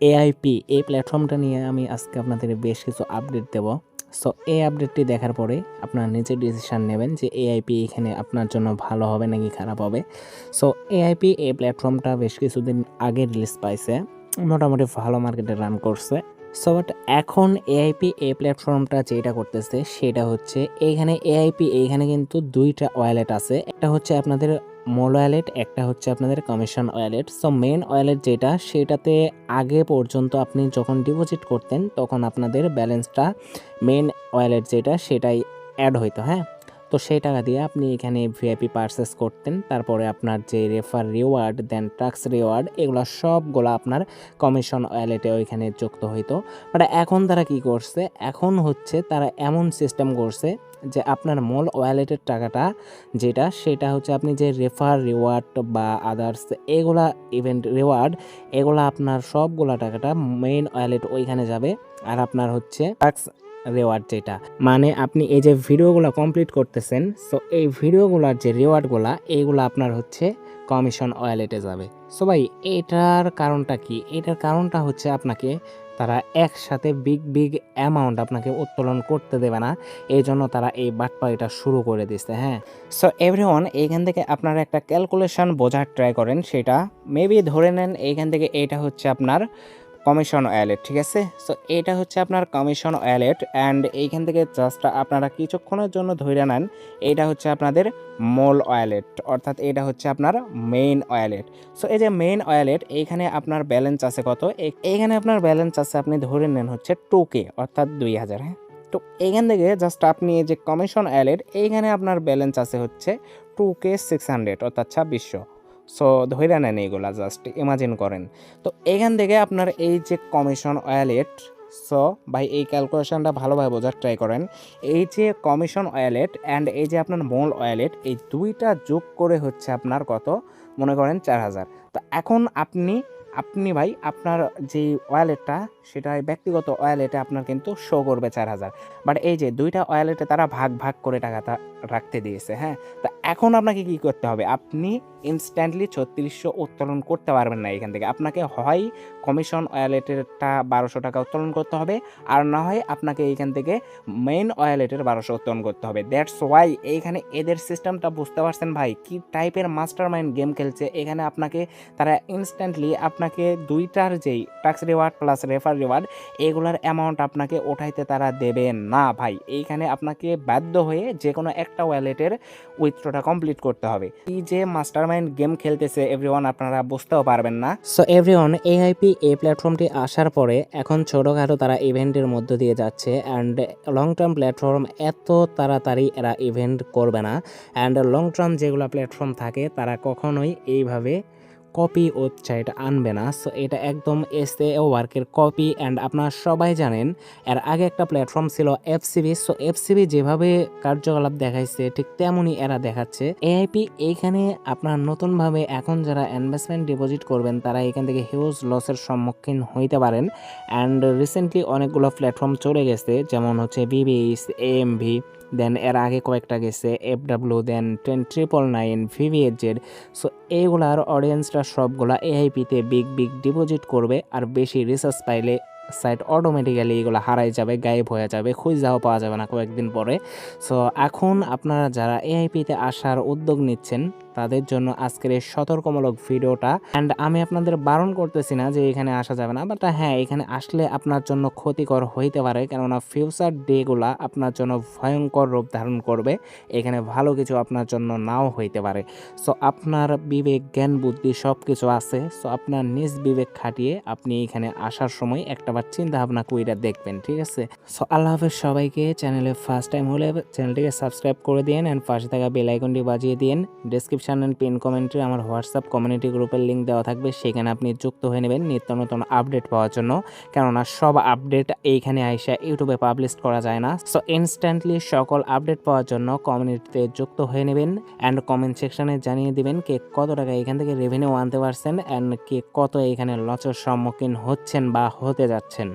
AIP এই প্ল্যাটফর্মটা নিয়ে আমি আজকে আপনাদের বেশ কিছু আপডেট দেব। সো এই আপডেটটি দেখার পরে আপনারা নিজে ডিসিশান নেবেন যে এআইপি এখানে আপনার জন্য ভালো হবে নাকি খারাপ হবে। সো এআইপি এই প্ল্যাটফর্মটা বেশ কিছুদিন আগে রিলিজ পাইছে, মোটামুটি ভালো মার্কেটে রান করছে। সো বাট এখন এআইপি এই প্ল্যাটফর্মটা যেটা করতেছে, সেটা হচ্ছে এইখানে এআইপি এইখানে কিন্তু দুইটা ওয়ালেট আছে। একটা হচ্ছে আপনাদের মোল ওয়ালেট, একটা হচ্ছে আপনাদের commission wallet. So main wallet যেটা, সেটাতে আগে পর্যন্ত আপনি যখন ডিপোজিট করতেন, তখন আপনাদের ব্যালেন্সটা মেন ওয়ালেট যেটা, সেটাই অ্যাড হইতো হ্যাঁ? তো সেই টাকা দিয়ে আপনি এখানে ভিআইপি পারচেস করতেন। তারপরে আপনার যে refer reward then tax reward এগুলো সবগুলো আপনার কমিশন ওয়ালেটে ওইখানে যুক্ত হইতো। বাট এখন তারা কি করছে? এখন হচ্ছে তারা এমন সিস্টেম করছে যে আপনার মূল ওয়ালেটের টাকাটা যেটা, সেটা হচ্ছে আপনি যে রেফার রিওয়ার্ড বা আদার্স এগুলা ইভেন্ট রিওয়ার্ড এগুলা আপনার সবগুলা টাকাটা মেইন ওয়ালেট ওইখানে যাবে। আর আপনার হচ্ছে ট্যাক্স রিওয়ার্ড যেটা। মানে আপনি এই যে ভিডিওগুলো কমপ্লিট করতেছেন সো এই ভিডিওগুলোর যে রেওয়ার্ডগুলো এইগুলো আপনার হচ্ছে কমিশন ওয়ালেটে যাবে। সো ভাই, এটার কারণটা কি? এটার কারণটা হচ্ছে আপনাকে তারা একসাথে বিগ বিগ অ্যামাউন্ট আপনাকে উত্তোলন করতে দেবে না। এই জন্য তারা এই বাটপাড়িটা শুরু করে দিচ্ছে হ্যাঁ। সো এভরিওয়ান এইখান থেকে আপনারা একটা ক্যালকুলেশন বোঝার ট্রাই করেন, সেটা মেবি ধরে নেন, এইখান থেকে এটা হচ্ছে আপনার কমিশন ওয়ালেট ঠিক আছে? সো এটা হচ্ছে আপনার কমিশন ওয়ালেট অ্যান্ড এইখান থেকে জাস্ট আপনারা কিছুক্ষণের জন্য ধরে নেন এটা হচ্ছে আপনাদের মোল ওয়ালেট অর্থাৎ এটা হচ্ছে আপনার মেইন ওয়ালেট সো এই যে মেইন ওয়ালেট এইখানে আপনার ব্যালেন্স আছে কত? এইখানে আপনার ব্যালেন্স আছে, আপনি ধরে নেন হচ্ছে টু কে অর্থাৎ দুই হাজার হ্যাঁ? তো এইখান থেকে জাস্ট আপনি এই যে কমিশন ওয়ালেট এইখানে আপনার ব্যালেন্স আছে হচ্ছে টু কে সিক্স হান্ড্রেড অর্থাৎ ছাব্বিশশো। সো ধরে নেন এইগুলা জাস্ট ইমাজিন করেন। তো এখান থেকে আপনার এই যে কমিশন ওয়ালেট সো ভাই এই ক্যালকুলেশনটা ভালোভাবে বোঝার ট্রাই করেন। এই যে কমিশন ওয়ালেট অ্যান্ড এই যে আপনার মোল ওয়ালেট এই দুইটা যোগ করে হচ্ছে আপনার কত? মনে করেন চার হাজার। তো এখন আপনি আপনি ভাই আপনার যে ওয়ালেটটা সেটা ব্যক্তিগত ওয়ালেটে আপনার কিন্তু শো করবে চার হাজার। বাট এই যে দুইটা ওয়ালেটে তারা ভাগ ভাগ করে টাকাটা রাখতে দিয়েছে হ্যাঁ? তা এখন আপনাকে কি করতে হবে? আপনি ইনস্ট্যান্টলি ছত্রিশশো উত্তোলন করতে পারবেন না এখান থেকে। আপনাকে হয় কমিশন ওয়ালেটেরটা বারোশো টাকা উত্তোলন করতে হবে, আর না হয় আপনাকে এইখান থেকে মেইন ওয়ালেটের বারোশো উত্তোলন করতে হবে। দ্যাটস ওয়াই এইখানে এদের সিস্টেমটা বুঝতে পারছেন ভাই, কি টাইপের মাস্টার মাইন্ড গেম খেলছে। এখানে আপনাকে তারা ইনস্ট্যান্টলি আপনাকে দুইটার যেই tax reward plus refer reward এগুলার অ্যামাউন্ট আপনাকে ওঠাইতে তারা দেবে না ভাই। এইখানে আপনাকে বাধ্য হয়ে যে কোনো একটা ওয়ালেটের উইথড্রটা কমপ্লিট করতে হবে। এই যে মাস্টার মাইন্ড গেম খেলতেছে এভরিওয়ান আপনারা বুঝতেও পারবেন না। সো এভরিওয়ান এআইপি এই প্ল্যাটফর্মটি আসার পরে এখন ছোটোখাটো তারা ইভেন্টের মধ্য দিয়ে যাচ্ছে অ্যান্ড লং টার্ম প্ল্যাটফর্ম এত তাড়াতাড়ি এরা ইভেন্ট করবে না। অ্যান্ড লং টার্ম যেগুলো প্ল্যাটফর্ম থাকে, তারা কখনোই এইভাবে কপি ওয়েবসাইট আনবে না। সো এটা একদম এস এ ওয়ার্কের কপি অ্যান্ড আপনারা সবাই জানেন, এর আগে একটা প্ল্যাটফর্ম ছিল এফসিবি সো এফসিবি যেভাবে কার্যকলাপ দেখাইছে, ঠিক তেমনই এরা দেখাচ্ছে। এআইপি এইখানে আপনার নতুনভাবে এখন যারা ইনভেস্টমেন্ট ডিপোজিট করবেন, তারা এখান থেকে হিউজ লসের সম্মুখীন হইতে পারেন। অ্যান্ড রিসেন্টলি অনেকগুলো প্ল্যাটফর্ম চলে গেছে, যেমন হচ্ছে বিবিএস এএমভি দেন এর আগে কয়েকটা গেছে F W then ten triple nine VVS Z so এইগুলার অডিয়েন্সরা সবগুলা এআইপিতে বিগ বিগ ডিপোজিট করবে আর বেশি রিসার্চ পাইলে সাইট অটোমেটিক্যালি এগুলো হারাই যাবে, গায়েব হয়ে যাবে খুঁজাও পাওয়া যাবে না কয়েকদিন পরে। সো এখন আপনারা যারা এআইপিতে আসার উদ্যোগ নিচ্ছেন তাদের জন্য আজকের এই সতর্কমূলক ভিডিওটা। অ্যান্ড আমি আপনাদের বারণ করতেছি না যে এখানে আসা যাবে না বাট হ্যাঁ এখানে আসলে আপনার জন্য ক্ষতিকর হইতে পারে, কেননা ফিউচার ডেগুলা আপনার জন্য ভয়ঙ্কর রূপ ধারণ করবে, এখানে ভালো কিছু আপনার জন্য নাও হইতে পারে। সো আপনার বিবেক, জ্ঞান, বুদ্ধি সব কিছু আছে সো আপনার নিজ বিবেক খাটিয়ে আপনি এখানে আসার সময় একটাবার চিন্তা ভাবনা কইরা দেখবেন, ঠিক আছে? সো আল্লাহ হাফেজ সবাইকে চ্যানেলে ফার্স্ট টাইম হলে চ্যানেলটিকে সাবস্ক্রাইব করে দিন অ্যান্ড পাশে থাকা বেল আইকনটি বাজিয়ে দিন ডেসক্রিপশন অ্যান্ড পিন কমেন্ট্রি আমার হোয়াটসঅ্যাপ কমিউনিটি গ্রুপের লিঙ্ক দেওয়া থাকবে। সেখানে আপনি যুক্ত হয়ে নেবেন নিত্য নতুন আপডেট পাওয়ার জন্য। কেননা সব আপডেট এইখানে আইসা ইউটিউবে পাবলিশ করা যায় না। সো ইনস্ট্যান্টলি সকল আপডেট পাওয়ার জন্য কমিউনিটিতে যুক্ত হয়ে নেবেন অ্যান্ড কমেন্ট সেকশানে জানিয়ে দিবেন কে কত টাকা এখান থেকে রেভিনিউ আনতে পারছেন অ্যান্ড কে কত এখানে লসের সম্মুখীন হচ্ছেন বা হতে যাচ্ছেন।